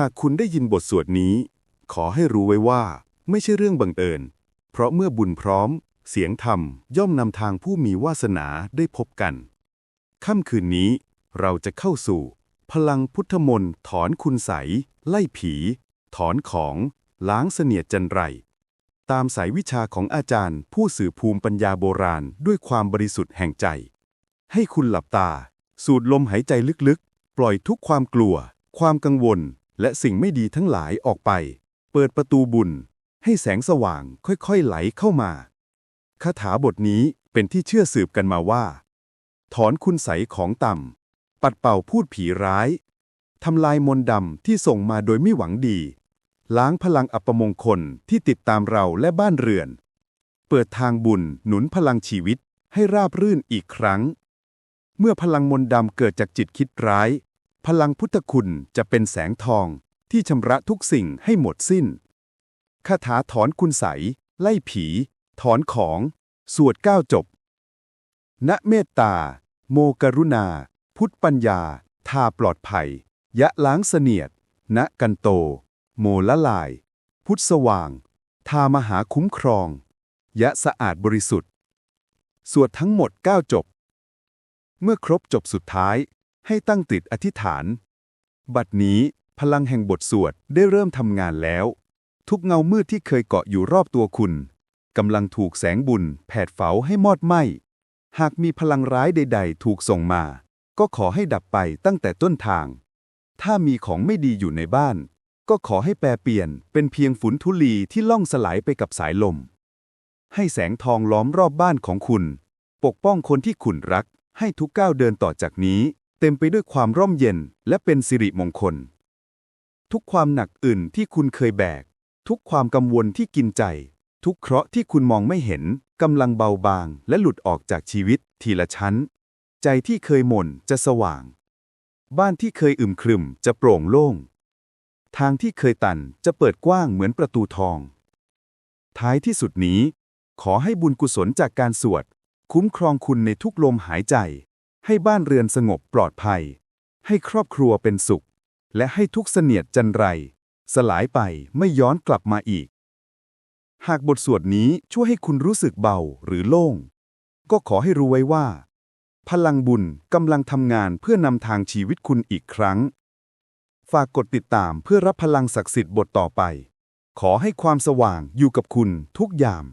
หากคุณได้ยินบทสวดนี้ ขอให้รู้ไว้ว่า ไม่ใช่เรื่องบังเอิญ เพราะเมื่อบุญพร้อม เสียงธรรมย่อมนำทางผู้มีวาสนาได้พบกัน ค่ำคืนนี้เราจะเข้าสู่ พลังพุทธมนต์ถอนคุณใส ไล่ผี ถอนของ ล้างเสนียดจันไร ตามสายวิชาของอาจารย์ผู้สื่อภูมิปัญญาโบราณด้วยความบริสุทธิ์แห่งใจ ให้คุณหลับตา สูดลมหายใจลึกๆ ปล่อยทุกความกลัว ความกังวล และสิ่งไม่ดีทั้งหลายออกไป เปิดประตูบุญ ให้แสงสว่างค่อยๆไหลเข้ามา คาถาบทนี้เป็นที่เชื่อสืบกันมาว่า ถอนคุณใสของต่ำ ปัดเป่าพูดผีร้าย ทำลายมนต์ดำที่ส่งมาโดยไม่หวังดี ล้างพลังอัปมงคลที่ติดตามเราและบ้านเรือน เปิดทางบุญหนุนพลังชีวิตให้ราบรื่นอีกครั้ง เมื่อพลังมนต์ดำเกิดจากจิตคิดร้าย พลังพุทธคุณจะเป็นแสงทองที่ชำระทุกสิ่งให้หมดสิ้น คาถาถอนคุณใส ไล่ผี ถอนของ สวดเก้าจบ ณเมตตา โมกรุณา พุทธปัญญา ทาปลอดภัย ยะล้างเสนียด ณกันโต โมละลาย พุทธสว่าง ทามหาคุ้มครอง ยะสะอาดบริสุทธิ์ สวดทั้งหมด 9 จบ เมื่อครบจบสุดท้าย ให้ตั้งติดอธิษฐาน บัดนี้พลังแห่งบทสวดได้เริ่มทำงานแล้ว ทุกเงามืดที่เคยเกาะอยู่รอบตัวคุณกำลังถูกแสงบุญแผดเผาให้มอดไหม้ หากมีพลังร้ายใด ๆ ถูกส่งมา ก็ขอให้ดับไปตั้งแต่ต้นทาง ถ้ามีของไม่ดีอยู่ในบ้าน ก็ขอให้แปรเปลี่ยนเป็นเพียงฝุ่นทุลีที่ล่องสลายไปกับสายลม ให้แสงทองล้อมรอบบ้านของคุณ ปกป้องคนที่คุณรัก ให้ทุกก้าวเดินต่อจากนี้ เต็มไปด้วยความร่มเย็นและเป็นสิริมงคล ทุกความหนักอื่นที่คุณเคยแบก ทุกความกังวลที่กินใจ ทุกเคราะห์ที่คุณมองไม่เห็นกำลังเบาบาง และหลุดออกจากชีวิตทีละชั้น ใจที่เคยหม่นจะสว่าง บ้านที่เคยอึมครึมจะโปร่งโล่ง ทางที่เคยตันจะเปิดกว้างเหมือนประตูทอง ท้ายที่สุดนี้ ขอให้บุญกุศลจากการสวด คุ้มครองคุณในทุกลมหายใจ ให้บ้านเรือนสงบปลอดภัย ให้ครอบครัวเป็นสุข และให้ทุกเสนียดจันไร สลายไปไม่ย้อนกลับมาอีก หากบทสวดนี้ช่วยให้คุณรู้สึกเบาหรือโล่ง ก็ขอให้รู้ไว้ว่า พลังบุญกำลังทำงานเพื่อนำทางชีวิตคุณอีกครั้ง ฝากกดติดตามเพื่อรับพลังศักดิ์สิทธิ์บทต่อไป ขอให้ความสว่างอยู่กับคุณทุกยาม